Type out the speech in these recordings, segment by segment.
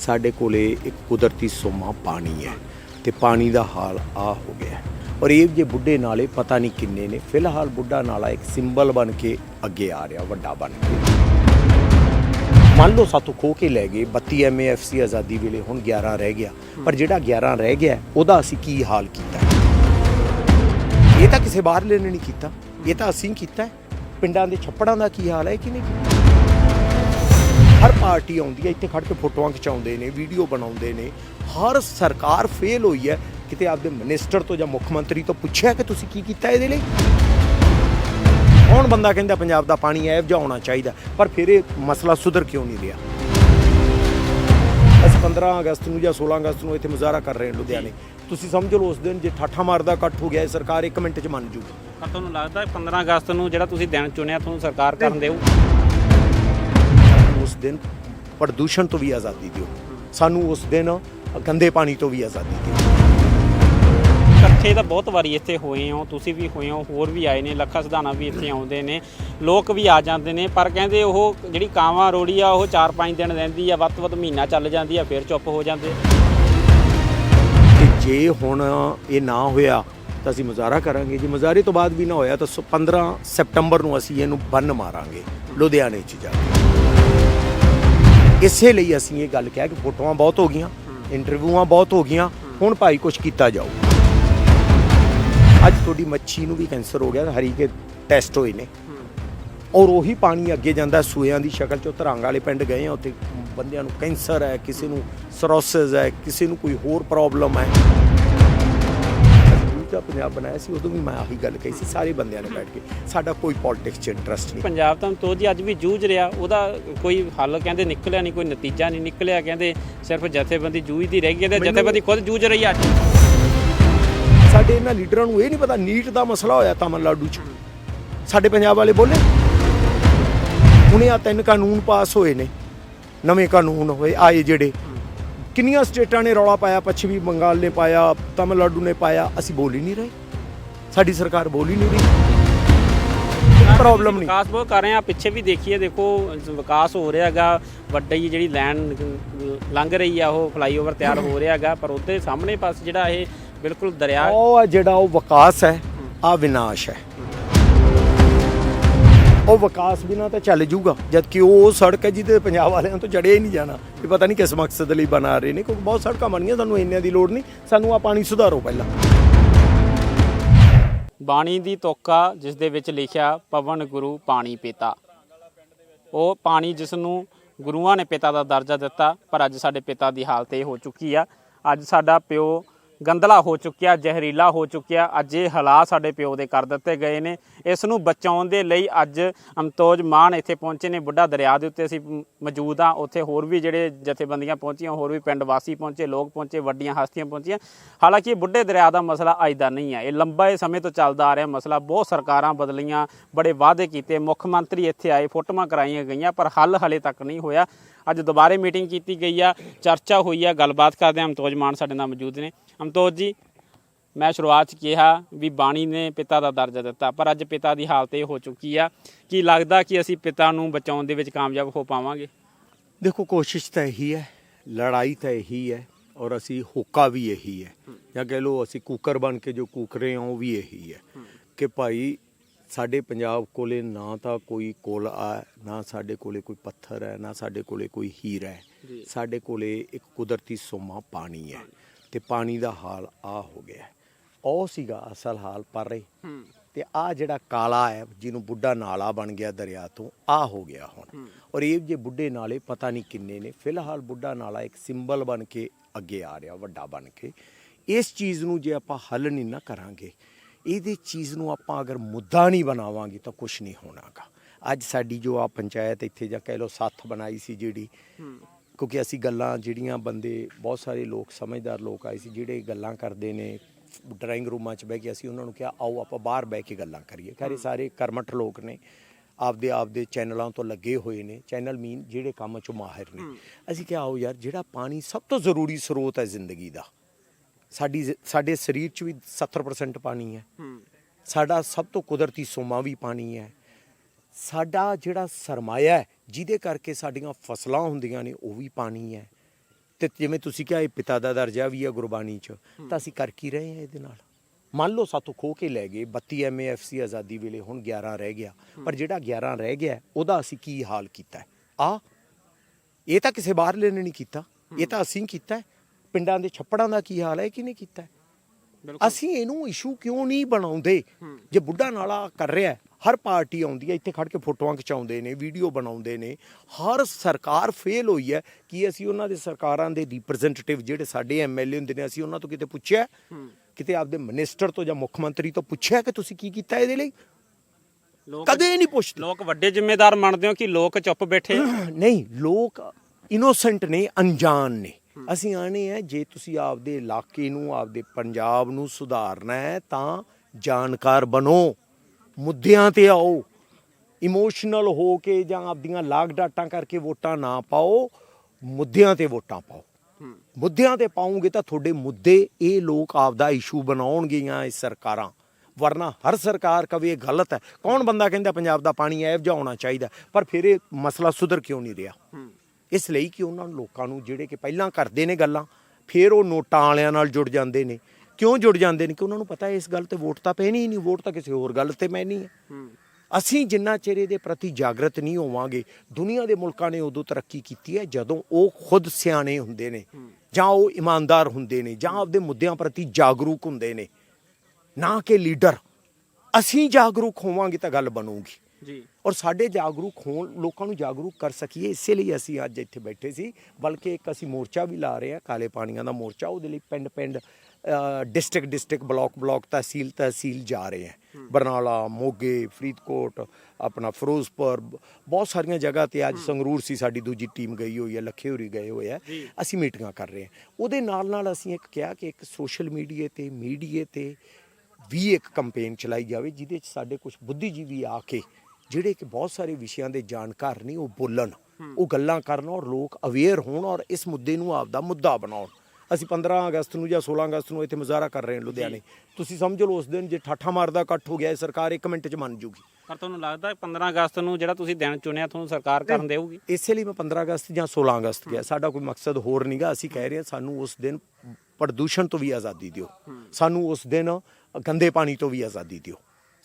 ਸਾਡੇ ਕੋਲੇ ਇੱਕ ਕੁਦਰਤੀ ਸੋਮਾ ਪਾਣੀ ਹੈ ਤੇ ਪਾਣੀ ਦਾ ਹਾਲ ਆ ਹੋ ਗਿਆ ਔਰ ਇਹ ਜੇ ਬੁੱਢੇ ਨਾਲੇ ਪਤਾ ਨਹੀਂ ਕਿੰਨੇ ਨੇ, ਫਿਲਹਾਲ ਬੁੱਢਾ ਨਾਲਾ ਇੱਕ ਸਿੰਬਲ ਬਣ ਕੇ ਅੱਗੇ ਆ ਰਿਹਾ, ਵੱਡਾ ਬਣ ਕੇ। ਮੰਨ ਲਓ ਸਾਤੋਂ ਖੋ ਕੇ ਲੈ ਗਏ 32 ਐਮਏਐਫਸੀ ਆਜ਼ਾਦੀ ਵੇਲੇ ਹੁਣ 11 ਰਹਿ ਗਿਆ। ਪਰ ਜਿਹੜਾ 11 ਰਹਿ ਗਿਆ, ਉਹਦਾ ਅਸੀਂ ਕੀ ਹਾਲ ਕੀਤਾ? ਇਹ ਤਾਂ ਕਿਸੇ ਬਾਹਰਲੇ ਨੇ ਨਹੀਂ ਕੀਤਾ। ਇਹ ਤਾਂ ਅਸੀਂ ਕੀਤਾ। ਪਿੰਡਾਂ ਦੇ ਛੱਪੜਾਂ ਦਾ ਕੀ ਹਾਲ ਹੈ ਕਿ ਨਹੀਂ? ਕੀਤਾ ਪਾਰਟੀ ਆਉਂਦੀ ਹੈ ਇੱਥੇ ਖੜ ਕੇ ਫੋਟੋਆਂ ਖਿਚਾਉਂਦੇ ਨੇ ਵੀਡੀਓ ਬਣਾਉਂਦੇ ਨੇ। ਹਰ ਸਰਕਾਰ ਫੇਲ ਹੋਈ ਹੈ ਕਿਤੇ ਆਪਦੇ ਮਿਨਿਸਟਰ ਤੋਂ ਜਾਂ ਮੁੱਖ ਮੰਤਰੀ ਤੋਂ ਪੁੱਛਿਆ ਕਿ ਤੁਸੀਂ ਕੀ ਕੀਤਾ ਇਹਦੇ ਲਈ? ਕੌਣ ਬੰਦਾ ਕਹਿੰਦਾ ਪੰਜਾਬ ਦਾ ਪਾਣੀ ਐਵ ਜਿਹਾ ਹੋਣਾ ਚਾਹੀਦਾ ਪਰ ਫਿਰ ਇਹ ਮਸਲਾ ਸੁਧਰ ਕਿਉਂ ਨਹੀਂ ਰਿਹਾ? ਅਸੀਂ 15 ਅਗਸਤ ਨੂੰ ਜਾਂ 16 ਅਗਸਤ ਨੂੰ ਇੱਥੇ ਮੁਜ਼ਾਹਰਾ ਕਰ ਰਹੇ ਹਾਂ ਲੁਧਿਆਣੇ। ਤੁਸੀਂ ਸਮਝ ਲਓ ਉਸ ਦਿਨ ਜੇ ਠਾਠਾ ਮਾਰਦਾ ਇਕੱਠ ਹੋ ਗਿਆ ਇਹ ਸਰਕਾਰ 1 ਮਿੰਟ 'ਚ ਮੰਨ ਜੂਗੀ। ਪਰ ਤੁਹਾਨੂੰ ਲੱਗਦਾ ਹੈ 15 ਅਗਸਤ ਨੂੰ ਜਿਹੜਾ ਤੁਸੀਂ ਦਿਨ ਚੁਣਿਆ ਤੁਹਾਨੂੰ ਸਰਕਾਰ ਕਰਨ ਦੇਊ? ਉਸ ਦਿਨ ਪ੍ਰਦੂਸ਼ਣ ਤੋਂ ਵੀ ਆਜ਼ਾਦੀ ਦਿਓ। ਸਾਨੂੰ ਉਸ ਦਿਨ ਗੰਦੇ ਪਾਣੀ ਤੋਂ ਵੀ ਆਜ਼ਾਦੀ ਦਿਓ। ਇਕੱਠੇ ਤਾਂ ਬਹੁਤ ਵਾਰੀ ਇੱਥੇ ਹੋਏ ਹੋ ਤੁਸੀਂ ਵੀ ਹੋਏ ਹੋ ਹੋਰ ਵੀ ਆਏ ਨੇ ਲੱਖਾ ਸਿਧਾਣਾ ਵੀ ਇੱਥੇ ਆਉਂਦੇ ਨੇ ਲੋਕ ਵੀ ਆ ਜਾਂਦੇ ਨੇ ਪਰ ਕਹਿੰਦੇ ਉਹ ਜਿਹੜੀ ਕਾਂਵਾ ਰੋੜੀ ਆ ਉਹ 4-5 ਦਿਨ ਰਹਿੰਦੀ ਆ ਵੱਧ ਤੋਂ ਵੱਧ ਮਹੀਨਾ ਚੱਲ ਜਾਂਦੀ ਆ ਫਿਰ ਚੁੱਪ ਹੋ ਜਾਂਦੇ। ਜੇ ਹੁਣ ਇਹ ਨਾ ਹੋਇਆ ਤਾਂ ਅਸੀਂ ਮੁਜ਼ਾਹਰਾ ਕਰਾਂਗੇ। ਜੇ ਮੁਜ਼ਾਹਰੇ ਤੋਂ ਬਾਅਦ ਵੀ ਨਾ ਹੋਇਆ ਤਾਂ ਸ- 15 ਸੈਪਟੰਬਰ ਨੂੰ ਅਸੀਂ ਇਹਨੂੰ ਬੰਨ ਮਾਰਾਂਗੇ ਲੁਧਿਆਣੇ 'ਚ ਜਾ ਕੇ। ਇਸੇ ਲਈ ਅਸੀਂ ਇਹ ਗੱਲ ਕਿਹਾ ਕਿ ਫੋਟੋਆਂ ਬਹੁਤ ਹੋ ਗਈਆਂ ਇੰਟਰਵਿਊਆਂ ਬਹੁਤ ਹੋ ਗਈਆਂ, ਹੁਣ ਭਾਈ ਕੁਝ ਕੀਤਾ ਜਾਓ ਅੱਜ ਤੁਹਾਡੀ ਮੱਛੀ ਨੂੰ ਵੀ ਕੈਂਸਰ ਹੋ ਗਿਆ ਹਰੀ ਕੇ ਟੈਸਟ ਹੋਏ ਨੇ। ਔਰ ਉਹੀ ਪਾਣੀ ਅੱਗੇ ਜਾਂਦਾ ਸੂਇਆਂ ਦੀ ਸ਼ਕਲ ਚ ਧਰਾਂਗ ਵਾਲੇ ਪਿੰਡ ਗਏ ਆ, ਉੱਥੇ ਬੰਦਿਆਂ ਨੂੰ ਕੈਂਸਰ ਹੈ, ਕਿਸੇ ਨੂੰ ਸਰੋਸਿਸ ਹੈ, ਕਿਸੇ ਨੂੰ ਕੋਈ ਹੋਰ ਪ੍ਰੋਬਲਮ ਹੈ। ਦੂਜਾ ਪੰਜਾਬ ਬਣਾਇਆ ਸੀ ਉਦੋਂ ਵੀ ਮੈਂ ਆਹੀ ਗੱਲ ਕਹੀ ਸੀ ਸਾਰੇ ਬੰਦਿਆਂ ਨੇ ਬੈਠ ਕੇ ਸਾਡਾ ਕੋਈ ਪੋਲਿਟਿਕਸ ਚ ਇੰਟਰਸਟ ਨਹੀਂ। ਪੰਜਾਬ ਤਾਂ ਤੋਂ ਜੀ ਅੱਜ ਵੀ ਜੂਝ ਰਿਹਾ ਉਹਦਾ ਕੋਈ ਹੱਲ ਕਹਿੰਦੇ ਨਿਕਲਿਆ ਨਹੀਂ ਕੋਈ ਨਤੀਜਾ ਨਹੀਂ ਨਿਕਲਿਆ ਕਹਿੰਦੇ ਸਿਰਫ ਜਥੇਬੰਦੀ ਜੂਝਦੀ ਰਹਿ ਗਈ ਤੇ ਜਥੇਬੰਦੀ ਖੁਦ ਜੂਝ ਰਹੀ ਆ ਅੱਜ। ਸਾਡੇ ਇਹਨਾਂ ਲੀਡਰਾਂ ਨੂੰ ਇਹ ਨਹੀਂ ਪਤਾ ਨੀਟ ਦਾ ਮਸਲਾ ਹੋਇਆ ਤਾਮਿਲਨਾਡੂ ਚ। ਸਾਡੇ ਪੰਜਾਬ ਵਾਲੇ ਬੋਲੇ। ਹੁਣੇ ਆ ਤਿੰਨ ਕਾਨੂੰਨ ਪਾਸ ਹੋਏ ਨੇ ਨਵੇਂ ਕਾਨੂੰਨ ਹੋਏ ਆਏ ਜਿਹੜੇ। ਕਿੰਨੀਆਂ ਸਟੇਟਾਂ ਨੇ ਰੌਲਾ ਪਾਇਆ ਪੱਛਮੀ ਬੰਗਾਲ ਨੇ ਪਾਇਆ ਤਾਮਿਲਨਾਡੂ ਨੇ ਪਾਇਆ ਅਸੀਂ ਬੋਲ ਹੀ ਨਹੀਂ ਰਹੇ। ਸਾਡੀ ਸਰਕਾਰ ਬੋਲ ਹੀ ਨਹੀਂ ਰਹੀ। ਪ੍ਰੋਬਲਮ ਨਹੀਂ। ਵਿਕਾਸ ਬਹੁਤ ਕਰ ਰਹੇ ਆ ਪਿੱਛੇ ਵੀ ਦੇਖੀਏ ਦੇਖੋ ਵਿਕਾਸ ਹੋ ਰਿਹਾ ਹੈਗਾ ਵੱਡੀ ਜਿਹੜੀ ਲਾਈਨ ਲੰਘ ਰਹੀ ਆ ਉਹ ਫਲਾਈਓਵਰ ਤਿਆਰ ਹੋ ਰਿਹਾ ਹੈਗਾ ਪਰ ਉਹਦੇ ਸਾਹਮਣੇ ਪਾਸੇ ਜਿਹੜਾ ਇਹ ਬਿਲਕੁਲ ਦਰਿਆ ਉਹ ਜਿਹੜਾ ਉਹ ਵਿਕਾਸ ਹੈ ਆ ਵਿਨਾਸ਼ ਹੈ। ਉਹ ਵਿਕਾਸ ਬਿਨਾ ਤਾਂ ਚੱਲ ਜੂਗਾ ਜਦ ਕਿ ਉਹ ਸੜਕ ਹੈ ਜਿਹਦੇ ਪੰਜਾਬ ਵਾਲਿਆਂ ਤੋਂ ਚੜਿਆ ਹੀ ਨਹੀਂ ਜਾਣਾ ਇਹ ਪਤਾ ਨਹੀਂ ਕਿਸ ਮਕਸਦ ਲਈ ਬਣਾ ਰਹੇ ਨੇ, ਕਿਉਂਕਿ ਬਹੁਤ ਸੜਕਾਂ ਬਣੀਆਂ, ਸਾਨੂੰ ਇੰਨਿਆਂ ਦੀ ਲੋੜ ਨਹੀਂ, ਸਾਨੂੰ ਆ ਪਾਣੀ ਸੁਧਾਰੋ ਪਹਿਲਾਂ। ਬਾਣੀ ਦੀ ਤੋਕਾ ਜਿਸ ਦੇ ਵਿੱਚ ਲਿਖਿਆ, ਪਵਨ ਗੁਰੂ ਪਾਣੀ ਪੀਤਾ। ਉਹ ਪਾਣੀ ਜਿਸ ਨੂੰ ਗੁਰੂਆਂ ਨੇ ਪਿਤਾ ਦਾ ਦਰਜਾ ਦਿੱਤਾ, ਪਰ ਅੱਜ ਸਾਡੇ ਪਿਤਾ ਦੀ ਹਾਲਤ ਇਹ ਹੋ ਚੁੱਕੀ ਆ। ਅੱਜ ਸਾਡਾ ਪਿਓ ਗੰਦਲਾ ਹੋ ਚੁੱਕਿਆ, ਜ਼ਹਿਰੀਲਾ ਹੋ ਚੁੱਕਿਆ। ਅੱਜ ਇਹ ਹਾਲਾਤ ਸਾਡੇ ਪਿਓ ਦੇ ਕਰ ਦਿੱਤੇ ਗਏ ਨੇ। ਇਸ ਨੂੰ ਬਚਾਉਣ ਦੇ ਲਈ ਅੱਜ ਅਮਤੋਜ ਮਾਨ ਇੱਥੇ ਪਹੁੰਚੇ ਨੇ। ਬੁੱਢਾ ਦਰਿਆ ਦੇ ਉੱਤੇ ਅਸੀਂ ਮੌਜੂਦ ਆ ਉੱਥੇ ਹੋਰ ਵੀ ਜਿਹੜੇ ਜਥੇਬੰਦੀਆਂ ਪਹੁੰਚੀਆਂ, ਹੋਰ ਵੀ ਪਿੰਡ ਵਾਸੀ ਪਹੁੰਚੇ, ਲੋਕ ਪਹੁੰਚੇ, ਵੱਡੀਆਂ ਹਸਤੀਆਂ ਪਹੁੰਚੀਆਂ। ਹਾਲਾਂਕਿ ਇਹ ਬੁੱਢੇ ਦਰਿਆ ਦਾ ਮਸਲਾ ਅੱਜ ਦਾ ਨਹੀਂ ਹੈ। ਇਹ ਲੰਬਾ ਸਮੇਂ ਤੋਂ ਚੱਲਦਾ ਆ ਰਿਹਾ ਮਸਲਾ। ਬਹੁਤ ਸਰਕਾਰਾਂ ਬਦਲੀਆਂ, ਬੜੇ ਵਾਅਦੇ ਕੀਤੇ। ਮੁੱਖ ਮੰਤਰੀ ਇੱਥੇ ਆਏ, ਫੋਟੋਆਂ ਕਰਾਈਆਂ ਗਈਆਂ, ਪਰ ਹੱਲ ਹਲੇ ਤੱਕ ਨਹੀਂ ਹੋਇਆ। ਅੱਜ ਦੁਬਾਰੇ ਮੀਟਿੰਗ ਕੀਤੀ ਗਈ ਆ, ਚਰਚਾ ਹੋਈ ਆ, ਗੱਲਬਾਤ ਕਰਦੇ ਹਾਂ ਅਮਤੋਜ ਮਾਨ ਸਾਡੇ ਨਾਲ ਮੌਜੂਦ ਨੇ। ਅਮਤੋਜ ਜੀ, ਮੈਂ ਸ਼ੁਰੂਆਤ 'ਚ ਕਿਹਾ ਵੀ ਬਾਣੀ ਨੇ ਪਿਤਾ ਦਾ ਦਰਜਾ ਦਿੱਤਾ, ਪਰ ਅੱਜ ਪਿਤਾ ਦੀ ਹਾਲਤ ਇਹ ਹੋ ਚੁੱਕੀ ਆ। ਕੀ ਲੱਗਦਾ ਕਿ ਅਸੀਂ ਪਿਤਾ ਨੂੰ ਬਚਾਉਣ ਦੇ ਵਿੱਚ ਕਾਮਯਾਬ ਹੋ ਪਾਵਾਂਗੇ? ਦੇਖੋ, ਕੋਸ਼ਿਸ਼ ਤਾਂ ਇਹੀ ਹੈ, ਲੜਾਈ ਤਾਂ ਇਹੀ ਹੈ, ਔਰ ਅਸੀਂ ਹੋਕਾ ਵੀ ਇਹੀ ਹੈ। ਜਾਂ ਕਹਿ ਲਓ ਅਸੀਂ ਕੁੱਕਰ ਬਣ ਕੇ ਜੋ ਕੂਕ ਰਹੇ ਹਾਂ, ਉਹ ਵੀ ਇਹੀ ਹੈ ਕਿ ਭਾਈ ਸਾਡੇ ਪੰਜਾਬ ਕੋਲੇ ਨਾ ਤਾਂ ਕੋਈ ਕੋਲ ਆ ਨਾ ਸਾਡੇ ਕੋਲੇ ਕੋਈ ਪੱਥਰ ਹੈ ਨਾ ਸਾਡੇ ਕੋਲੇ ਕੋਈ ਹੀਰਾ ਹੈ। ਸਾਡੇ ਕੋਲੇ ਇੱਕ ਕੁਦਰਤੀ ਸੋਮਾ ਪਾਣੀ ਹੈ ਤੇ ਪਾਣੀ ਦਾ ਹਾਲ ਆ ਹੋ ਗਿਆ। ਉਹ ਸੀਗਾ ਅਸਲ ਹਾਲ ਪਰ ਰਹੇ ਤੇ ਆ ਜਿਹੜਾ ਕਾਲਾ ਹੈ ਜਿਹਨੂੰ ਬੁੱਢਾ ਨਾਲਾ ਬਣ ਗਿਆ ਦਰਿਆ ਤੋਂ ਆ ਹੋ ਗਿਆ ਹੁਣ। ਔਰ ਇਹ ਜੇ ਬੁੱਢੇ ਨਾਲੇ ਪਤਾ ਨਹੀਂ ਕਿੰਨੇ ਨੇ ਫਿਲਹਾਲ ਬੁੱਢਾ ਨਾਲਾ ਇੱਕ ਸਿੰਬਲ ਬਣ ਕੇ ਅੱਗੇ ਆ ਰਿਹਾ ਵੱਡਾ ਬਣ ਕੇ। ਇਸ ਚੀਜ਼ ਨੂੰ ਜੇ ਆਪਾਂ ਹੱਲ ਨਹੀਂ ਨਾ ਕਰਾਂਗੇ ਇਹਦੇ ਚੀਜ਼ ਨੂੰ ਆਪਾਂ ਅਗਰ ਮੁੱਦਾ ਨਹੀਂ ਬਣਾਵਾਂਗੇ ਤਾਂ ਕੁਝ ਨਹੀਂ ਹੋਣਾਗਾ। ਅੱਜ ਸਾਡੀ ਜੋ ਆ ਪੰਚਾਇਤ ਇੱਥੇ ਜਾਂ ਕਹਿ ਲਓ ਸੱਥ ਬਣਾਈ ਸੀ ਜਿਹੜੀ ਕਿਉਂਕਿ ਅਸੀਂ ਗੱਲਾਂ ਜਿਹੜੀਆਂ ਬੰਦੇ ਬਹੁਤ ਸਾਰੇ ਲੋਕ ਸਮਝਦਾਰ ਲੋਕ ਆਏ ਸੀ ਜਿਹੜੇ ਗੱਲਾਂ ਕਰਦੇ ਨੇ ਡਰਾਇੰਗ ਰੂਮਾਂ 'ਚ ਬਹਿ ਕੇ ਅਸੀਂ ਉਹਨਾਂ ਨੂੰ ਕਿਹਾ ਆਓ ਆਪਾਂ ਬਾਹਰ ਬਹਿ ਕੇ ਗੱਲਾਂ ਕਰੀਏ। ਖੈਰੇ ਸਾਰੇ ਕਰਮਠ ਲੋਕ ਨੇ ਆਪਦੇ ਆਪਦੇ ਚੈਨਲਾਂ ਤੋਂ ਲੱਗੇ ਹੋਏ ਨੇ ਚੈਨਲ ਮੀਨ ਜਿਹੜੇ ਕੰਮ 'ਚ ਮਾਹਿਰ ਨੇ। ਅਸੀਂ ਕਿਹਾ ਆਓ ਯਾਰ ਜਿਹੜਾ ਪਾਣੀ ਸਭ ਤੋਂ ਜ਼ਰੂਰੀ ਸਰੋਤ ਹੈ ਜ਼ਿੰਦਗੀ ਦਾ ਸਾਡੀ ਸਾਡੇ ਸਰੀਰ 'ਚ ਵੀ 70% ਪਾਣੀ ਹੈ। ਸਾਡਾ ਸਭ ਤੋਂ ਕੁਦਰਤੀ ਸੋਮਾ ਵੀ ਪਾਣੀ ਹੈ। ਸਾਡਾ ਜਿਹੜਾ ਸਰਮਾਇਆ ਜਿਹਦੇ ਕਰਕੇ ਸਾਡੀਆਂ ਫਸਲਾਂ ਹੁੰਦੀਆਂ ਨੇ ਉਹ ਵੀ ਪਾਣੀ ਹੈ। ਤੇ ਜਿਵੇਂ ਤੁਸੀਂ ਕਿਹਾ ਇਹ ਪਿਤਾ ਦਾ ਦਰਜਾ ਵੀ ਹੈ ਗੁਰਬਾਣੀ 'ਚ ਤਾਂ ਅਸੀਂ ਕਰ ਕੀ ਰਹੇ ਹਾਂ ਇਹਦੇ ਨਾਲ? ਮੰਨ ਲਓ ਸਾਤੋਂ ਖੋ ਕੇ ਲੈ ਗਏ 32 ਐਮਏਐਫਸੀ ਆਜ਼ਾਦੀ ਵੇਲੇ ਹੁਣ 11 ਰਹਿ ਗਿਆ। ਪਰ ਜਿਹੜਾ 11 ਰਹਿ ਗਿਆ ਉਹਦਾ ਅਸੀਂ ਕੀ ਹਾਲ ਕੀਤਾ ਆ ਇਹ ਤਾਂ ਕਿਸੇ ਬਾਹਰਲੇ ਨੇ ਨਹੀਂ ਕੀਤਾ। ਇਹ ਤਾਂ ਅਸੀਂ ਕੀਤਾ। ਪਿੰਡਾਂ ਦੇ ਛੱਪੜਾਂ ਦਾ ਕੀ ਹਾਲ ਹੈ ਕਿ ਨਹੀਂ ਕੀਤਾ ਅਸੀਂ ਇਹਨੂੰ ਇਸ਼ੂ ਕਿਉਂ ਨਹੀਂ ਬਣਾਉਂਦੇ। ਜੇ ਬੁੱਢਾ ਨਾਲਾ ਕਰ ਰਿਹਾ ਹੈ, ਹਰ ਪਾਰਟੀ ਆਉਂਦੀ ਹੈ ਇੱਥੇ ਖੜ ਕੇ ਫੋਟੋਆਂ ਖਿਚਾਉਂਦੇ ਨੇ ਵੀਡੀਓ ਬਣਾਉਂਦੇ ਨੇ ਹਰ ਸਰਕਾਰ ਫੇਲ ਹੋਈ ਹੈ ਕਿ ਅਸੀਂ ਉਹਨਾਂ ਦੇ ਸਰਕਾਰਾਂ ਦੇ ਰਿਪਰੈਜ਼ੈਂਟੇਟਿਵ ਜਿਹੜੇ ਸਾਡੇ ਐਮਐਲਏ ਹੁੰਦੇ ਨੇ ਅਸੀਂ ਉਹਨਾਂ ਤੋਂ ਕਿਤੇ ਪੁੱਛਿਆ ਕਿਤੇ ਆਪਦੇ ਮਿਨਿਸਟਰ ਤੋਂ ਜਾਂ ਮੁੱਖ ਮੰਤਰੀ ਤੋਂ ਪੁੱਛਿਆ ਕਿ ਤੁਸੀਂ ਕੀ ਕੀਤਾ ਇਹਦੇ ਲਈ? ਕਦੇ ਨਹੀਂ ਪੁੱਛਦੇ। ਲੋਕ ਵੱਡੇ ਜ਼ਿੰਮੇਦਾਰ ਮੰਨਦੇ ਹੋ ਕਿ ਲੋਕ ਚੁੱਪ ਬੈਠੇ? ਨਹੀਂ ਲੋਕ ਇਨੋਸੈਂਟ ਨੇ ਅਣਜਾਣ ਨੇ। ਅਸੀਂ ਆਣੇ ਆ ਜੇ ਤੁਸੀਂ ਆਪਦੇ ਇਲਾਕੇ ਨੂੰ ਆਪਦੇ ਪੰਜਾਬ ਨੂੰ ਸੁਧਾਰਨਾ ਹੈ ਤਾਂ ਜਾਣਕਾਰ ਬਣੋ। ਮੁੱਦਿਆਂ ਤੇ ਆਓ। ਇਮੋਸ਼ਨਲ ਹੋ ਕੇ ਜਾਂ ਆਪਦੀਆਂ ਲਾਗ ਡਾਟਾਂ ਕਰਕੇ ਵੋਟਾਂ ਨਾ ਪਾਓ ਮੁੱਦਿਆਂ ਤੇ ਵੋਟਾਂ ਪਾਓ। ਮੁੱਦਿਆਂ ਤੇ ਪਾਉਂਗੇ ਤਾਂ ਤੁਹਾਡੇ ਮੁੱਦੇ ਇਹ ਲੋਕ ਆਪਦਾ ਇਸ਼ੂ ਬਣਾਉਣਗੇ ਜਾਂ ਇਹ ਸਰਕਾਰਾਂ। ਵਰਨਾ ਹਰ ਸਰਕਾਰ ਕਵੇ ਗਲਤ ਹੈ। ਕੌਣ ਬੰਦਾ ਕਹਿੰਦਾ ਪੰਜਾਬ ਦਾ ਪਾਣੀ ਐਵ ਹੋਣਾ ਚਾਹੀਦਾ ਪਰ ਫਿਰ ਇਹ ਮਸਲਾ ਸੁਧਰ ਕਿਉਂ ਨਹੀਂ ਰਿਹਾ? ਇਸ ਲਈ ਕਿ ਉਹਨਾਂ ਲੋਕਾਂ ਨੂੰ ਜਿਹੜੇ ਕਿ ਪਹਿਲਾਂ ਕਰਦੇ ਨੇ ਗੱਲਾਂ ਫਿਰ ਉਹ ਨੋਟਾਂ ਵਾਲਿਆਂ ਨਾਲ ਜੁੜ ਜਾਂਦੇ ਨੇ। ਕਿਉਂ ਜੁੜ ਜਾਂਦੇ ਨੇ? ਕਿ ਉਹਨਾਂ ਨੂੰ ਪਤਾ ਹੈ ਇਸ ਗੱਲ ਤੇ ਵੋਟ ਤਾਂ ਪੈਣੀ ਹੀ ਨਹੀਂ ਵੋਟ ਤਾਂ ਕਿਸੇ ਹੋਰ ਗੱਲ ਤੇ ਪੈਣੀ ਹੈ। ਹੂੰ। ਅਸੀਂ ਜਿੰਨਾ ਚਿਰ ਇਹਦੇ ਪ੍ਰਤੀ ਜਾਗਰਤ ਨਹੀਂ ਹੋਵਾਂਗੇ ਦੁਨੀਆ ਦੇ ਮੁਲਕਾਂ ਨੇ ਉਦੋਂ ਤਰੱਕੀ ਕੀਤੀ ਹੈ ਜਦੋਂ ਉਹ ਖੁਦ ਸਿਆਣੇ ਹੁੰਦੇ ਨੇ ਜਾਂ ਉਹ ਇਮਾਨਦਾਰ ਹੁੰਦੇ ਨੇ ਜਾਂ ਆਪਦੇ ਮੁੱਦਿਆਂ ਪ੍ਰਤੀ ਜਾਗਰੂਕ ਹੁੰਦੇ ਨੇ। ਨਾ ਕਿ ਲੀਡਰ। ਅਸੀਂ ਜਾਗਰੂਕ ਹੋਵਾਂਗੇ ਤਾਂ ਗੱਲ ਬਣੂਗੀ। ਜੀ। ਔਰ ਸਾਡੇ ਜਾਗਰੂਕ ਹੋਣ ਲੋਕਾਂ ਨੂੰ ਜਾਗਰੂਕ ਕਰ ਸਕੀਏ ਇਸੇ ਲਈ ਅਸੀਂ ਅੱਜ ਇੱਥੇ ਬੈਠੇ ਸੀ। ਬਲਕਿ ਇੱਕ ਅਸੀਂ ਮੋਰਚਾ ਵੀ ਲਾ ਰਹੇ ਹਾਂ ਕਾਲੇ ਪਾਣੀਆਂ ਦਾ ਮੋਰਚਾ। ਉਹਦੇ ਲਈ ਪਿੰਡ ਪਿੰਡ district district block block tehsil tehsil ਜਾ ਰਹੇ ਹਾਂ। ਬਰਨਾਲਾ ਮੋਗੇ ਫਰੀਦਕੋਟ ਆਪਣਾ ਫਿਰੋਜ਼ਪੁਰ ਬਹੁਤ ਸਾਰੀਆਂ ਜਗ੍ਹਾ ਤੇ ਅੱਜ ਸੰਗਰੂਰ ਸੀ ਸਾਡੀ ਦੂਜੀ ਟੀਮ ਗਈ ਹੋਈ ਹੈ ਲੱਖੇ ਹੋਰੀ ਗਏ ਹੋਏ ਆ। ਅਸੀਂ ਮੀਟਿੰਗਾਂ ਕਰ ਰਹੇ ਹਾਂ। ਉਹਦੇ ਨਾਲ ਨਾਲ ਅਸੀਂ ਇੱਕ ਕਿਹਾ ਕਿ ਇੱਕ ਸੋਸ਼ਲ ਮੀਡੀਆ ਤੇ ਮੀਡੀਆ ਤੇ ਵੀ ਇੱਕ ਕੈਂਪੇਨ ਚਲਾਈ ਜਾਵੇ ਜਿਹਦੇ 'ਚ ਸਾਡੇ ਕੁਝ ਬੁੱਧੀਜੀਵੀ ਆ ਕੇ ਜਿਹੜੇ ਕਿ ਬਹੁਤ ਸਾਰੇ ਵਿਸ਼ਿਆਂ ਦੇ ਜਾਣਕਾਰ ਨਹੀਂ ਉਹ ਬੋਲਣ। ਉਹ ਗੱਲਾਂ ਕਰਨ ਔਰ ਲੋਕ ਅਵੇਅਰ ਹੋਣ ਔਰ ਇਸ ਮੁੱਦੇ ਨੂੰ ਆਪਦਾ ਮੁੱਦਾ ਬਣਾਉਣ। ਅਸੀਂ 15 ਅਗਸਤ ਨੂੰ ਜਾਂ 16 ਅਗਸਤ ਨੂੰ ਇੱਥੇ ਮੁਜ਼ਾਹਰਾ ਕਰ ਰਹੇ ਹਾਂ ਲੁਧਿਆਣੇ। ਤੁਸੀਂ ਸਮਝ ਲਓ ਉਸ ਦਿਨ ਜੇ ਠਾਠਾ ਮਾਰਦਾ ਇਕੱਠ ਹੋ ਗਿਆ ਇਹ ਸਰਕਾਰ 1 ਮਿੰਟ 'ਚ ਮੰਨ ਜੂਗੀ। ਪਰ ਤੁਹਾਨੂੰ ਲੱਗਦਾ ਹੈ 15 ਅਗਸਤ ਨੂੰ ਜਿਹੜਾ ਤੁਸੀਂ ਦਿਨ ਚੁਣਿਆ ਤੁਹਾਨੂੰ ਸਰਕਾਰ ਕਰਨ ਦੇਊਗੀ? ਇਸੇ ਲਈ ਮੈਂ 15 ਅਗਸਤ ਜਾਂ 16 ਅਗਸਤ ਗਿਆ ਸਾਡਾ ਕੋਈ ਮਕਸਦ ਹੋਰ ਨਹੀਂਗਾ ਅਸੀਂ ਕਹਿ ਰਹੇ ਹਾਂ ਸਾਨੂੰ ਉਸ ਦਿਨ ਪ੍ਰਦੂਸ਼ਣ ਤੋਂ ਵੀ ਆਜ਼ਾਦੀ ਦਿਓ। ਸਾਨੂੰ ਉਸ ਦਿਨ ਗੰਦੇ ਪਾਣੀ ਤੋਂ ਵੀ ਆਜ਼ਾਦੀ ਦਿਓ।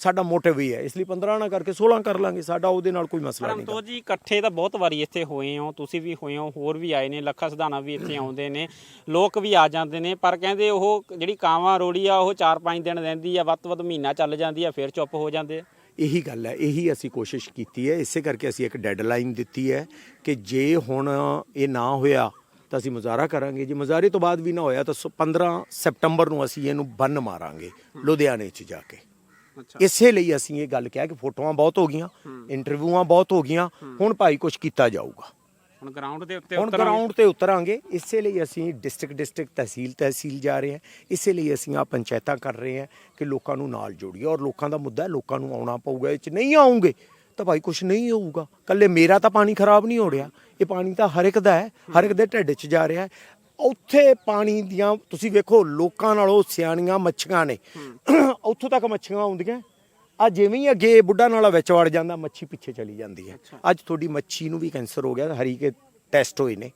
ਸਾਡਾ ਮੋਟਿਵ ਇਹ ਹੈ। ਇਸ ਲਈ 15 ਨਾ ਕਰਕੇ 16 ਕਰ ਲਾਂਗੇ ਸਾਡਾ ਉਹਦੇ ਨਾਲ ਕੋਈ ਮਸਲਾ ਨਹੀਂ ਅਮਤੋਜ ਜੀ ਇਕੱਠੇ ਤਾਂ ਬਹੁਤ ਵਾਰੀ ਇੱਥੇ ਹੋਏ ਹੋ ਤੁਸੀਂ ਵੀ ਹੋਏ ਹੋ ਹੋਰ ਵੀ ਆਏ ਨੇ ਲੱਖਾ ਸਿਧਾਣਾ ਵੀ ਇੱਥੇ ਆਉਂਦੇ ਨੇ ਲੋਕ ਵੀ ਆ ਜਾਂਦੇ ਨੇ ਪਰ ਕਹਿੰਦੇ ਉਹ ਜਿਹੜੀ ਕਾਵਾਂ ਰੋੜੀ ਆ ਉਹ 4-5 ਦਿਨ ਰਹਿੰਦੀ ਆ ਵੱਧ ਤੋਂ ਵੱਧ ਮਹੀਨਾ ਚੱਲ ਜਾਂਦੀ ਆ ਫਿਰ ਚੁੱਪ ਹੋ ਜਾਂਦੇ ਆ। ਇਹੀ ਗੱਲ ਹੈ ਇਹੀ ਅਸੀਂ ਕੋਸ਼ਿਸ਼ ਕੀਤੀ ਹੈ। ਇਸੇ ਕਰਕੇ ਅਸੀਂ ਇੱਕ ਡੈਡਲਾਈਨ ਦਿੱਤੀ ਹੈ ਕਿ ਜੇ ਹੁਣ ਇਹ ਨਾ ਹੋਇਆ ਤਾਂ ਅਸੀਂ ਮੁਜ਼ਾਹਰਾ ਕਰਾਂਗੇ। ਜੇ ਮੁਜ਼ਾਹਰੇ ਤੋਂ ਬਾਅਦ ਵੀ ਨਾ ਹੋਇਆ ਤਾਂ ਸ- 15 ਸੈਪਟੰਬਰ ਨੂੰ ਅਸੀਂ ਇਹਨੂੰ ਬੰਨ ਮਾਰਾਂਗੇ ਲੁਧਿਆਣੇ 'ਚ ਜਾ ਕੇ। ਇਸੇ ਲਈ ਅਸੀਂ ਇਹ ਗੱਲ ਕਿਹਾ ਕਿ ਫੋਟੋਆਂ ਬਹੁਤ ਹੋ ਗਈਆਂ ਇੰਟਰਵਿਊਆਂ ਬਹੁਤ ਹੋ ਗਈਆਂ ਹੁਣ ਭਾਈ ਕੁਝ ਕੀਤਾ ਜਾਊਗਾ। ਹੁਣ ਗਰਾਊਂਡ ਦੇ ਉੱਤੇ ਹੁਣ। ਗਰਾਊਂਡ ਤੇ ਉਤਰਾਂਗੇ ਇਸੇ ਲਈ ਅਸੀਂ ਡਿਸਟ੍ਰਿਕਟ ਡਿਸਟ੍ਰਿਕਟ ਤਹਿਸੀਲ ਤਹਿਸੀਲ ਜਾ ਰਹੇ ਹਾਂ ਇਸੇ ਲਈ ਅਸੀਂ ਆ ਪੰਚਾਇਤਾਂ ਕਰ ਰਹੇ ਹਾਂ ਕਿ ਲੋਕਾਂ ਨੂੰ ਨਾਲ ਜੋੜੀਏ ਔਰ ਲੋਕਾਂ ਦਾ ਮੁੱਦਾ ਹੈ ਲੋਕਾਂ ਨੂੰ ਆਉਣਾ ਪਊਗਾ ਇਹ ਚ ਨਹੀਂ ਆਉਂਗੇ ਤਾਂ ਭਾਈ ਕੁਝ ਨਹੀਂ ਹੋਊਗਾ। ਕੱਲੇ ਮੇਰਾ ਤਾਂ ਪਾਣੀ ਖਰਾਬ ਨਹੀਂ ਹੋ ਰਿਹਾ ਇਹ ਪਾਣੀ ਤਾਂ ਹਰ ਇੱਕ ਦਾ ਹੈ ਹਰ ਇੱਕ ਦੇ ਢਿੱਡ 'ਚ ਜਾ ਰਿਹਾ ਹੈ। ਉੱਥੇ ਪਾਣੀ ਦੀਆਂ ਤੁਸੀਂ ਵੇਖੋ ਲੋਕਾਂ ਨਾਲੋਂ ਸਿਆਣੀਆਂ ਮੱਛੀਆਂ ਨੇ। ਉੱਥੋਂ ਤੱਕ ਮੱਛੀਆਂ ਆਉਂਦੀਆਂ। ਆ ਜਿਵੇਂ ਹੀ ਅੱਗੇ ਬੁੱਢਾ ਨਾਲਾ ਵਿੱਚ ਵੜ ਜਾਂਦਾ ਮੱਛੀ ਪਿੱਛੇ ਚਲੀ ਜਾਂਦੀ ਹੈ। ਅੱਜ ਤੁਹਾਡੀ ਮੱਛੀ ਨੂੰ ਵੀ ਕੈਂਸਰ ਹੋ ਗਿਆ ਹਰੀ ਕੇ ਟੈਸਟ ਹੋਏ ਨੇ।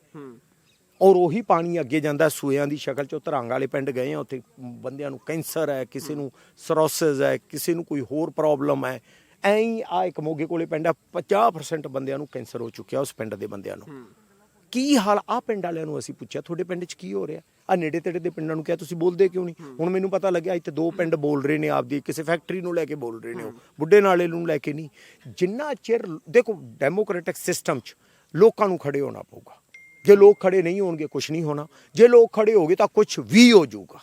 ਔਰ ਉਹੀ ਪਾਣੀ ਅੱਗੇ ਜਾਂਦਾ ਸੂਇਆਂ ਦੀ ਸ਼ਕਲ ਚ ਉਹ ਧਰੰਗ ਵਾਲੇ ਪਿੰਡ ਗਏ ਆ ਉੱਥੇ ਬੰਦਿਆਂ ਨੂੰ ਕੈਂਸਰ ਹੈ ਕਿਸੇ ਨੂੰ ਸਰੋਸਿਸ ਹੈ ਕਿਸੇ ਨੂੰ ਕੋਈ ਹੋਰ ਪ੍ਰੋਬਲਮ ਹੈ। ਐਂ ਆ ਇੱਕ ਮੋਗੇ ਕੋਲੇ ਪਿੰਡ ਆ 50% ਬੰਦਿਆਂ ਨੂੰ ਕੈਂਸਰ ਹੋ ਚੁੱਕਿਆ ਉਸ ਪਿੰਡ ਦੇ ਬੰਦਿਆਂ ਨੂੰ। ਕੀ ਹਾਲ ਆ ਪਿੰਡ ਵਾਲਿਆਂ ਨੂੰ ਅਸੀਂ ਪੁੱਛਿਆ ਤੁਹਾਡੇ ਪਿੰਡ 'ਚ ਕੀ ਹੋ ਰਿਹਾ? ਆ ਨੇੜੇ ਤੇੜੇ ਦੇ ਪਿੰਡਾਂ ਨੂੰ ਕਿਹਾ ਤੁਸੀਂ ਬੋਲਦੇ ਕਿਉਂ ਨਹੀਂ? ਹੁਣ ਮੈਨੂੰ ਪਤਾ ਲੱਗਿਆ ਇੱਥੇ ਦੋ ਪਿੰਡ ਬੋਲ ਰਹੇ ਨੇ ਆਪਦੀ ਕਿਸੇ ਫੈਕਟਰੀ ਨੂੰ ਲੈ ਕੇ ਬੋਲ ਰਹੇ ਨੇ ਉਹ ਬੁੱਢੇ ਨਾਲੇ ਨੂੰ ਲੈ ਕੇ ਨਹੀਂ। ਜਿੰਨਾ ਚਿਰ ਦੇਖੋ ਡੈਮੋਕ੍ਰੈਟਿਕ ਸਿਸਟਮ 'ਚ ਲੋਕਾਂ ਨੂੰ ਖੜੇ ਹੋਣਾ ਪਊਗਾ। ਜੇ ਲੋਕ ਖੜੇ ਨਹੀਂ ਹੋਣਗੇ ਕੁਝ ਨਹੀਂ ਹੋਣਾ। ਜੇ ਲੋਕ ਖੜੇ ਹੋਗੇ ਤਾਂ ਕੁਝ ਵੀ ਹੋ ਜਾਊਗਾ।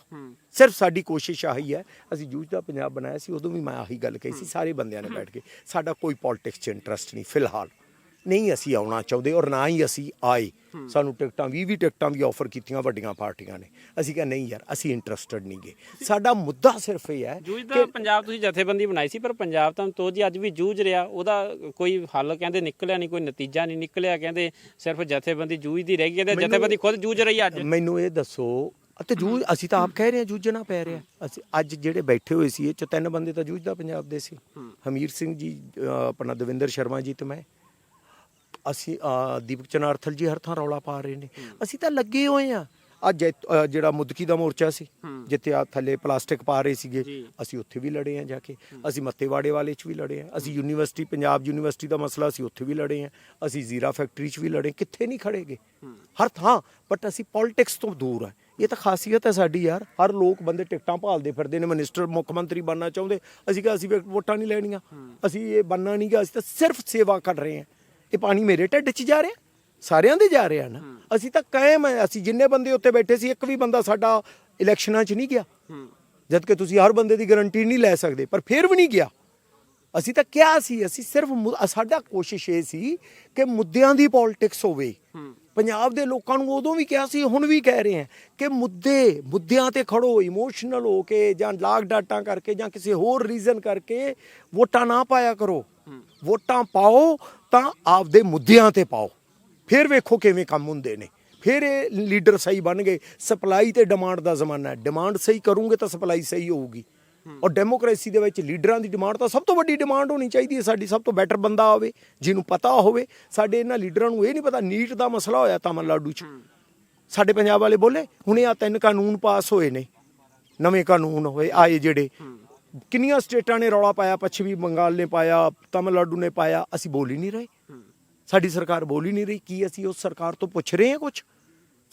ਸਿਰਫ ਸਾਡੀ ਕੋਸ਼ਿਸ਼ ਆਹੀ ਹੈ। ਅਸੀਂ ਜੂਝਦਾ ਪੰਜਾਬ ਬਣਾਇਆ ਸੀ ਉਦੋਂ ਵੀ ਮੈਂ ਆਹੀ ਗੱਲ ਕਹੀ ਸੀ ਸਾਰੇ ਬੰਦਿਆਂ ਨੇ ਬੈਠ ਕੇ। ਸਾਡਾ ਕੋਈ ਪੋਲਿਟਿਕਸ 'ਚ ਇੰਟਰਸਟ ਨਹੀਂ ਫਿਲਹਾਲ। ਨਹੀਂ ਅਸੀਂ ਆਉਣਾ ਚਾਹੁੰਦੇ ਔਰ ਨਾ ਹੀ ਅਸੀਂ ਆਏ। ਸਾਨੂੰ ਟਿਕਟਾਂ 20 20 ਟਿਕਟਾਂ ਵੀ ਆਫਰ ਕੀਤੀਆਂ ਵੱਡੀਆਂ ਪਾਰਟੀਆਂ ਨੇ। ਅਸੀਂ ਕਿਹਾ ਨਹੀਂ ਯਾਰ ਅਸੀਂ ਇੰਟਰਸਟਡ ਨਹੀਂਗੇ ਸਾਡਾ ਮੁੱਦਾ ਸਿਰਫ ਇਹ ਹੈ ਜੂਝ ਦਾ ਪੰਜਾਬ ਤੁਸੀਂ ਜਥੇਬੰਦੀ ਬਣਾਈ ਸੀ ਪਰ ਪੰਜਾਬ ਤਾਂ ਅਮਤੋਜ ਜੀ ਅੱਜ ਵੀ ਜੂਝ ਰਿਹਾ। ਉਹਦਾ ਕੋਈ ਹੱਲ ਕਹਿੰਦੇ ਨਿਕਲਿਆ ਨਹੀਂ ਕੋਈ ਨਤੀਜਾ ਨਹੀਂ ਨਿਕਲਿਆ। ਕਹਿੰਦੇ ਸਿਰਫ ਜਥੇਬੰਦੀ ਜੂਝਦੀ ਰਹਿ ਗਈ ਤੇ ਜਥੇਬੰਦੀ ਖੁਦ ਜੂਝ ਰਹੀ ਅੱਜ। ਮੈਨੂੰ ਇਹ ਦੱਸੋ ਅਤੇ ਜੂਝ ਅਸੀਂ ਤਾਂ ਆਪ ਕਹਿ ਰਹੇ ਹਾਂ ਜੂਝਣਾ ਪੈ ਰਿਹਾ। ਅਸੀਂ ਅੱਜ ਜਿਹੜੇ ਬੈਠੇ ਹੋਏ ਸੀ ਇਹ ਚ ਤਿੰਨ ਬੰਦੇ ਤਾਂ ਜੂਝਦਾ ਪੰਜਾਬ ਦੇ ਸੀ। ਹਮੀਰ ਸਿੰਘ ਜੀ ਆਪਣਾ ਦਵਿੰਦਰ ਸ਼ਰਮਾ ਜੀ ਤੇ ਮੈਂ। ਅਸੀਂ ਦੀਪਕ ਚਨਾਰਥਲ ਜੀ ਹਰ ਥਾਂ ਰੌਲਾ ਪਾ ਰਹੇ ਨੇ। ਅਸੀਂ ਤਾਂ ਲੱਗੇ ਹੋਏ ਆ ਅੱਜ ਜਿਹੜਾ ਮੁਦਕੀ ਦਾ ਮੋਰਚਾ ਸੀ। ਜਿੱਥੇ ਆ ਥੱਲੇ ਪਲਾਸਟਿਕ ਪਾ ਰਹੇ ਸੀਗੇ। ਅਸੀਂ ਉੱਥੇ ਵੀ ਲੜੇ ਆ ਜਾ ਕੇ। ਅਸੀਂ ਮੱਤੇਵਾੜੇ ਵਾਲੇ 'ਚ ਵੀ ਲੜੇ ਆ ਅਸੀਂ ਯੂਨੀਵਰਸਿਟੀ ਪੰਜਾਬ ਯੂਨੀਵਰਸਿਟੀ ਦਾ ਮਸਲਾ ਸੀ ਉੱਥੇ ਵੀ ਲੜੇ ਆ ਅਸੀਂ ਜ਼ੀਰਾ ਫੈਕਟਰੀ 'ਚ ਵੀ ਲੜੇ ਕਿੱਥੇ ਨਹੀਂ ਖੜੇਗੇ। ਹਰ ਥਾਂ। ਬਟ ਅਸੀਂ ਪੋਲਿਟਿਕਸ ਤੋਂ ਦੂਰ ਆ ਇਹ ਤਾਂ ਖਾਸੀਅਤ ਹੈ ਸਾਡੀ ਯਾਰ। ਹਰ ਲੋਕ ਬੰਦੇ ਟਿਕਟਾਂ ਭਾਲਦੇ ਫਿਰਦੇ ਨੇ। ਮਿਨਿਸਟਰ ਮੁੱਖ ਮੰਤਰੀ ਬਣਨਾ ਚਾਹੁੰਦੇ। ਅਸੀਂ ਕਿਹਾ ਅਸੀਂ ਵੋਟਾਂ ਨਹੀਂ ਲੈਣੀਆਂ। ਅਸੀਂ ਇਹ ਬਣਨਾ ਨਹੀਂ ਗਾ। ਅਸੀਂ ਤਾਂ ਸਿਰਫ ਸੇਵਾ ਕਰ ਰਹੇ ਹਾਂ। ਇਹ ਪਾਣੀ ਮੇਰੇ ਢਿੱਡ 'ਚ ਜਾ ਰਿਹਾ ਸਾਰਿਆਂ ਦੇ ਜਾ ਰਿਹਾ ਨਾ। ਅਸੀਂ ਤਾਂ ਕਾਇਮ ਹੈ ਅਸੀਂ ਜਿੰਨੇ ਬੰਦੇ ਉੱਥੇ ਬੈਠੇ ਸੀ ਇੱਕ ਵੀ ਬੰਦਾ ਸਾਡਾ ਇਲੈਕਸ਼ਨਾਂ 'ਚ ਨਹੀਂ ਗਿਆ। ਜਦ ਕਿ ਤੁਸੀਂ ਹਰ ਬੰਦੇ ਦੀ ਗਾਰੰਟੀ ਨਹੀਂ ਲੈ ਸਕਦੇ ਪਰ ਫਿਰ ਵੀ ਨਹੀਂ ਗਿਆ। ਅਸੀਂ ਤਾਂ ਕਿਹਾ ਸੀ ਅਸੀਂ ਸਿਰਫ ਸਾਡਾ ਕੋਸ਼ਿਸ਼ ਇਹ ਸੀ ਕਿ ਮੁੱਦਿਆਂ ਦੀ ਪੋਲਿਟਿਕਸ ਹੋਵੇ। ਪੰਜਾਬ ਦੇ ਲੋਕਾਂ ਨੂੰ ਉਦੋਂ ਵੀ ਕਿਹਾ ਸੀ ਹੁਣ ਵੀ ਕਹਿ ਰਹੇ ਹਾਂ ਕਿ ਮੁੱਦੇ ਮੁੱਦਿਆਂ ਤੇ ਖੜੋ ਇਮੋਸ਼ਨਲ ਹੋ ਕੇ ਜਾਂ ਲਾਗ ਡਾਟਾਂ ਕਰਕੇ ਜਾਂ ਕਿਸੇ ਹੋਰ ਰੀਜ਼ਨ ਕਰਕੇ ਵੋਟਾਂ ਨਾ ਪਾਇਆ ਕਰੋ। ਵੋਟਾਂ ਪਾਓ ਤਾਂ ਆਪਦੇ ਮੁੱਦਿਆਂ ਤੇ ਪਾਓ। ਫਿਰ ਵੇਖੋ ਕਿਵੇਂ ਕੰਮ ਹੁੰਦੇ ਨੇ। ਫਿਰ ਇਹ ਲੀਡਰ ਸਹੀ ਬਣ ਗਏ। ਸਪਲਾਈ ਤੇ ਡਿਮਾਂਡ ਦਾ ਜ਼ਮਾਨਾ ਹੈ। ਡਿਮਾਂਡ ਸਹੀ ਕਰੋਗੇ ਤਾਂ ਸਪਲਾਈ ਸਹੀ ਹੋਊਗੀ। ਔਰ ਡੈਮੋਕ੍ਰੇਸੀ ਦੇ ਵਿੱਚ ਲੀਡਰਾਂ ਦੀ ਡਿਮਾਂਡ ਤਾਂ ਸਭ ਤੋਂ ਵੱਡੀ ਡਿਮਾਂਡ ਹੋਣੀ ਚਾਹੀਦੀ ਹੈ। ਸਾਡੀ ਸਭ ਤੋਂ ਬੈਟਰ ਬੰਦਾ ਹੋਵੇ ਜਿਹਨੂੰ ਪਤਾ ਹੋਵੇ। ਸਾਡੇ ਇਹਨਾਂ ਲੀਡਰਾਂ ਨੂੰ ਇਹ ਨਹੀਂ ਪਤਾ, ਨੀਟ ਦਾ ਮਸਲਾ ਹੋਇਆ ਤਾਮਿਲਨਾਡੂ 'ਚ। ਸਾਡੇ ਪੰਜਾਬ ਵਾਲੇ ਬੋਲੇ, ਹੁਣੇ ਆ ਤਿੰਨ ਕਾਨੂੰਨ ਪਾਸ ਹੋਏ ਨੇ। ਨਵੇਂ ਕਾਨੂੰਨ ਹੋਏ, ਆਏ ਜਿਹੜੇ। ਕਿੰਨੀਆਂ ਸਟੇਟਾਂ ਨੇ ਰੌਲਾ ਪਾਇਆ ਪੱਛਮੀ ਬੰਗਾਲ ਨੇ ਪਾਇਆ ਤਾਮਿਲਨਾਡੂ ਨੇ ਪਾਇਆ ਅਸੀਂ ਬੋਲ ਹੀ ਨਹੀਂ ਰਹੇ। ਸਾਡੀ ਸਰਕਾਰ ਬੋਲ ਹੀ ਨਹੀਂ ਰਹੀ ਕੀ ਅਸੀਂ ਉਸ ਸਰਕਾਰ ਤੋਂ ਪੁੱਛ ਰਹੇ ਹਾਂ ਕੁਝ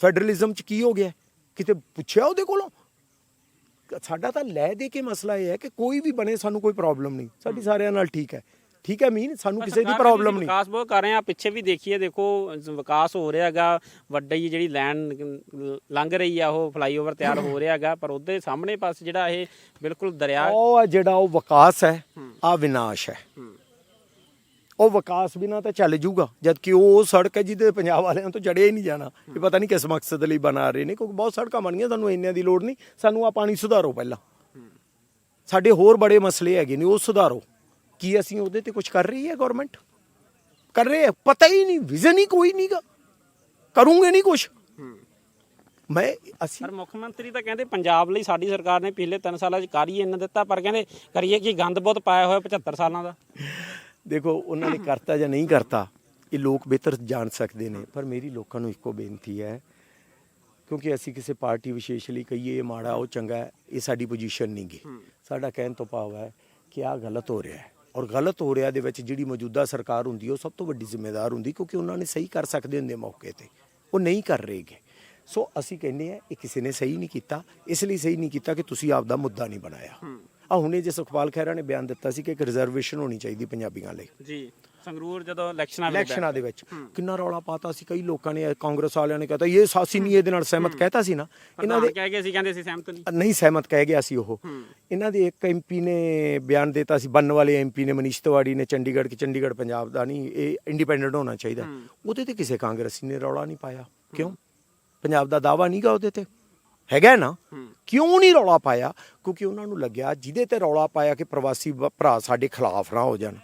ਫੈਡਰਲਿਜ਼ਮ 'ਚ ਕੀ ਹੋ ਗਿਆ? ਕਿਤੇ ਪੁੱਛਿਆ ਉਹਦੇ ਕੋਲੋਂ? ਸਾਡਾ ਤਾਂ ਲੈ ਦੇ ਕੇ ਮਸਲਾ ਇਹ ਹੈ ਕਿ ਕੋਈ ਵੀ ਬਣੇ ਸਾਨੂੰ ਕੋਈ ਪ੍ਰੋਬਲਮ ਨਹੀਂ। ਸਾਡੀ ਸਾਰਿਆਂ ਨਾਲ ਠੀਕ ਹੈ। ਠੀਕ ਹੈ ਮੀਨ ਸਾਨੂੰ ਕਿਸੇ ਦੀ ਪ੍ਰੋਬਲਮ ਨਹੀਂ। ਵਿਕਾਸ ਬਹੁਤ ਕਰ ਰਹੇ ਆ ਪਿੱਛੇ ਵੀ ਦੇਖੀਏ ਦੇਖੋ ਵਿਕਾਸ ਹੋ ਰਿਹਾ ਹੈਗਾ ਵੱਡੀ ਜਿਹੜੀ ਲਾਈਨ ਲੰਘ ਰਹੀ ਆ ਉਹ ਫਲਾਈਓਵਰ ਤਿਆਰ ਹੋ ਰਿਹਾ ਹੈਗਾ ਪਰ ਉਹਦੇ ਸਾਹਮਣੇ ਪਾਸੇ ਜਿਹੜਾ ਇਹ ਬਿਲਕੁਲ ਦਰਿਆ ਉਹ ਜਿਹੜਾ ਉਹ ਵਿਕਾਸ ਹੈ ਆ ਵਿਨਾਸ਼ ਹੈ। ਉਹ ਵਿਕਾਸ ਬਿਨਾ ਤਾਂ ਚੱਲ ਜੂਗਾ ਜਦ ਕਿ ਉਹ ਸੜਕ ਹੈ ਜਿਹਦੇ ਪੰਜਾਬ ਵਾਲਿਆਂ ਤੋਂ ਚੜਿਆ ਹੀ ਨਹੀਂ ਜਾਣਾ ਇਹ ਪਤਾ ਨਹੀਂ ਕਿਸ ਮਕਸਦ ਲਈ ਬਣਾ ਰਹੇ ਨੇ ਕਿਉਂਕਿ ਬਹੁਤ ਸੜਕਾਂ ਬਣੀਆਂ ਸਾਨੂੰ ਇੰਨਿਆਂ ਦੀ ਲੋੜ ਨਹੀਂ ਸਾਨੂੰ ਆ ਪਾਣੀ ਸੁਧਾਰੋ ਪਹਿਲਾਂ। ਸਾਡੇ ਹੋਰ ਬੜੇ ਮਸਲੇ ਹੈਗੇ ਨੇ ਉਹ ਸੁਧਾਰੋ। ਕੀ ਅਸੀਂ ਉਹਦੇ ਤੇ ਕੁਝ ਕਰ ਰਹੀ ਹੈ ਗਵਰਨਮੈਂਟ ਕਰ ਰਹੇ ਹੈ? ਪਤਾ ਹੀ ਨਹੀਂ ਵਿਜ਼ਨ ਹੀ ਕੋਈ ਨਹੀਂਗਾ ਕਰੂੰਗੇ ਨਹੀਂ ਕੁਝ ਮੈਂ ਅਸੀਂ ਪਰ ਮੁੱਖ ਮੰਤਰੀ ਤਾਂ ਕਹਿੰਦੇ ਪੰਜਾਬ ਲਈ ਸਾਡੀ ਸਰਕਾਰ ਨੇ ਪਿਛਲੇ 3 ਸਾਲਾਂ 'ਚ ਕਰ ਹੀ ਇੰਨਾ ਦਿੱਤਾ ਪਰ ਕਹਿੰਦੇ ਕਰੀਏ ਕੀ ਗੰਦ ਬਹੁਤ ਪਾਇਆ ਹੋਇਆ 75 ਸਾਲਾਂ ਦਾ। ਦੇਖੋ ਉਹਨਾਂ ਨੇ ਕਰਤਾ ਜਾਂ ਨਹੀਂ ਕਰਤਾ ਇਹ ਲੋਕ ਬਿਹਤਰ ਜਾਣ ਸਕਦੇ ਨੇ ਪਰ ਮੇਰੀ ਲੋਕਾਂ ਨੂੰ ਇੱਕੋ ਬੇਨਤੀ ਹੈ ਕਿਉਂਕਿ ਅਸੀਂ ਕਿਸੇ ਪਾਰਟੀ ਵਿਸ਼ੇਸ਼ ਲਈ ਕਹੀਏ ਇਹ ਮਾੜਾ ਉਹ ਚੰਗਾ ਇਹ ਸਾਡੀ ਪੋਜੀਸ਼ਨ ਨਹੀਂ ਗੀ ਸਾਡਾ ਕਹਿਣ ਤੋਂ ਭਾਵ ਹੈ ਕਿ ਆਹ ਗਲਤ ਹੋ ਰਿਹਾ ਹੈ। ਔਰ ਗਲਤ ਹੋ ਰਿਹਾ ਦੇ ਵਿੱਚ ਜਿਹੜੀ ਮੌਜੂਦਾ ਸਰਕਾਰ ਹੁੰਦੀ ਉਹ ਸਭ ਤੋਂ ਵੱਡੀ ਜ਼ਿੰਮੇਦਾਰ ਹੁੰਦੀ ਕਿਉਂਕਿ ਉਹਨਾਂ ਨੇ ਸਹੀ ਕਰ ਸਕਦੇ ਹੁੰਦੇ ਮੌਕੇ ਤੇ। ਉਹ ਨਹੀਂ ਕਰ ਰਹੇਗੇ ਸੋ ਅਸੀਂ ਕਹਿੰਦੇ ਆ ਇਹ ਕਿਸੇ ਨੇ ਸਹੀ ਨਹੀਂ ਕੀਤਾ। ਇਸ ਲਈ ਸਹੀ ਨਹੀਂ ਕੀਤਾ ਕਿ ਤੁਸੀਂ ਆਪਦਾ ਮੁੱਦਾ ਨਹੀਂ ਬਣਾਇਆ। ਆ ਹੁਣੇ ਜੇ ਸੁਖਪਾਲ ਖਹਿਰਾ ਨੇ ਬਿਆਨ ਦਿੱਤਾ ਸੀ ਕਿ ਇੱਕ ਰਿਜ਼ਰਵੇਸ਼ਨ ਹੋਣੀ ਚਾਹੀਦੀ ਪੰਜਾਬੀਆਂ ਲਈ। ਜੀ। ਸੰਗਰੂਰ ਜਦੋਂ ਇਲੈਕਸ਼ਨਾਂ ਵੇਲੇ ਇਲੈਕਸ਼ਨਾਂ ਦੇ ਵਿੱਚ। ਕਿੰਨਾ ਰੌਲਾ ਪਾਤਾ ਸੀ ਕਈ ਲੋਕਾਂ ਨੇ ਕਾਂਗਰਸ ਵਾਲਿਆਂ ਨੇ ਕਹਤਾ ਇਹ ਸਾਸੀ ਨਹੀਂ ਇਹਦੇ ਨਾਲ ਸਹਿਮਤ ਕਹਿਤਾ ਸੀ ਨਾ। ਇਹਨਾਂ ਦੇ ਕਹਿ ਗਏ ਸੀ ਕਹਿੰਦੇ ਸੀ ਸਹਿਮਤ ਨਹੀਂ। ਨਹੀਂ ਸਹਿਮਤ ਕਹਿ ਗਿਆ ਸੀ ਉਹ। ਇਹਨਾਂ ਦੇ ਇੱਕ ਐਮਪੀ ਨੇ ਬਿਆਨ ਦਿੱਤਾ ਸੀ ਬੰਨ ਵਾਲੇ ਐਮਪੀ ਨੇ ਮਨੀਸ਼ ਤਿਵਾੜੀ ਨੇ ਚੰਡੀਗੜ੍ਹ ਕਿ ਚੰਡੀਗੜ੍ਹ ਪੰਜਾਬ ਦਾ ਨਹੀਂ ਇਹ ਇੰਡੀਪੈਂਡੈਂਟ ਹੋਣਾ ਚਾਹੀਦਾ। ਉਹਦੇ ਤੇ ਕਿਸੇ ਕਾਂਗਰਸੀ ਨੇ ਰੌਲਾ ਨਹੀਂ ਪਾਇਆ। ਕਿਉਂ? ਪੰਜਾਬ ਦਾ ਦਾਵਾ ਨਹੀਂਗਾ ਉਹਦੇ ਤੇ। ਹੈਗਾ ਨਾ? ਕਿਉਂ ਨਹੀਂ ਰੌਲਾ ਪਾਇਆ? ਕਿਉਂਕਿ ਉਹਨਾਂ ਨੂੰ ਲੱਗਿਆ ਜਿਹਦੇ ਤੇ ਰੌਲਾ ਪਾਇਆ ਕਿ ਪ੍ਰਵਾਸੀ ਭਰਾ ਸਾਡੇ ਖਿਲਾਫ ਨਾ ਹੋ ਜਾਣ।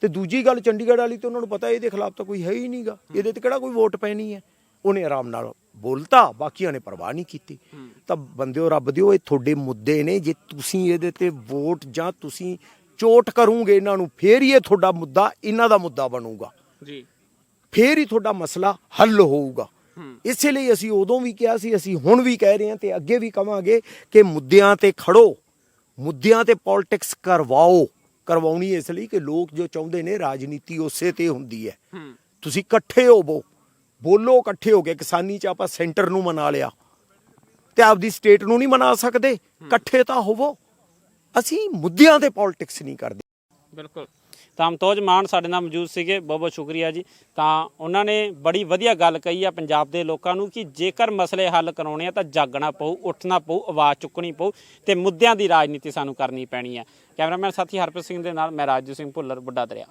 ਤੇ ਦੂਜੀ ਗੱਲ ਚੰਡੀਗੜ੍ਹ ਵਾਲੀ ਤੇ ਉਹਨਾਂ ਨੂੰ ਪਤਾ ਇਹਦੇ ਖਿਲਾਫ ਤਾਂ ਕੋਈ ਹੈ ਹੀ ਨਹੀਂਗਾ। ਇਹਦੇ ਤੇ ਕਿਹੜਾ ਕੋਈ ਵੋਟ ਪੈਣੀ ਹੈ? ਉਹਨੇ ਆਰਾਮ ਨਾਲ ਬੋਲਤਾ ਬਾਕੀਆਂ ਨੇ ਪਰਵਾਹ ਨਹੀਂ ਕੀਤੀ। ਤਾਂ ਬੰਦਿਓ ਰੱਬ ਦਿਓ ਇਹ ਤੁਹਾਡੇ ਮੁੱਦੇ ਨੇ। ਜੇ ਤੁਸੀਂ ਇਹਦੇ ਤੇ ਵੋਟ ਜਾਂ ਤੁਸੀਂ ਚੋਟ ਕਰੋਗੇ ਇਹਨਾਂ ਨੂੰ ਫੇਰ ਹੀ ਇਹ ਤੁਹਾਡਾ ਮੁੱਦਾ ਇਹਨਾਂ ਦਾ ਮੁੱਦਾ ਬਣੂਗਾ। ਜੀ। ਫੇਰ ਹੀ ਤੁਹਾਡਾ ਮਸਲਾ ਹੱਲ ਹੋਊਗਾ। ਇਸੇ ਲਈ ਅਸੀਂ ਉਦੋਂ ਵੀ ਕਿਹਾ ਸੀ ਅਸੀਂ ਹੁਣ ਵੀ ਕਹਿ ਰਹੇ ਹਾਂ ਤੇ ਅੱਗੇ ਵੀ ਕਵਾਂਗੇ ਕਿ ਮੁੱਦਿਆਂ ਤੇ ਖੜੋ ਮੁੱਦਿਆਂ ਤੇ ਪੋਲਿਟਿਕਸ ਕਰਵਾਓ। ਕਰਵਾਉਣੀ ਇਸ ਲਈ ਕਿ ਲੋਕ ਜੋ ਚਾਹੁੰਦੇ ਨੇ ਰਾਜਨੀਤੀ ਉਸੇ ਤੇ ਹੁੰਦੀ ਹੈ। ਤੁਸੀਂ ਇਕੱਠੇ ਹੋਵੋ ਬੋਲੋ ਇਕੱਠੇ ਹੋ ਕੇ ਕਿਸਾਨੀ ਚ ਆਪਾਂ ਸੈਂਟਰ ਨੂੰ ਮਨਾ ਲਿਆ। ਤੇ ਆਪਦੀ ਸਟੇਟ ਨੂੰ ਨਹੀਂ ਮਨਾ ਸਕਦੇ ਇਕੱਠੇ ਤਾਂ ਹੋਵੋ। ਅਸੀਂ ਮੁੱਦਿਆਂ ਤੇ ਪੋਲਿਟਿਕਸ ਨਹੀਂ ਕਰਦੇ। ਬਿਲਕੁਲ। ਤਾਂ ਅਮਤੋਜ ਮਾਨ ਸਾਡੇ ਨਾਲ ਮੌਜੂਦ ਸੀਗੇ। ਬਹੁਤ ਬਹੁਤ ਸ਼ੁਕਰੀਆ ਜੀ। ਤਾਂ ਉਹਨਾਂ ਨੇ ਬੜੀ ਵਧੀਆ ਗੱਲ ਕਹੀ ਆ ਪੰਜਾਬ ਦੇ ਲੋਕਾਂ ਨੂੰ ਕਿ ਜੇਕਰ ਮਸਲੇ ਹੱਲ ਕਰਾਉਣੇ ਆ ਤਾਂ ਜਾਗਣਾ ਪਊ, ਉੱਠਣਾ ਪਊ, ਆਵਾਜ਼ ਚੁੱਕਣੀ ਪਊ ਤੇ ਮੁੱਦਿਆਂ ਦੀ ਰਾਜਨੀਤੀ ਸਾਨੂੰ ਕਰਨੀ ਪੈਣੀ ਆ। ਕੈਮਰਾਮੈਨ ਸਾਥੀ ਹਰਪ੍ਰੀਤ ਸਿੰਘ ਦੇ ਨਾਲ ਮੈਂ ਰਾਜੂ ਸਿੰਘ ਭੁੱਲਰ, ਬੁੱਢਾ ਦਰਿਆ।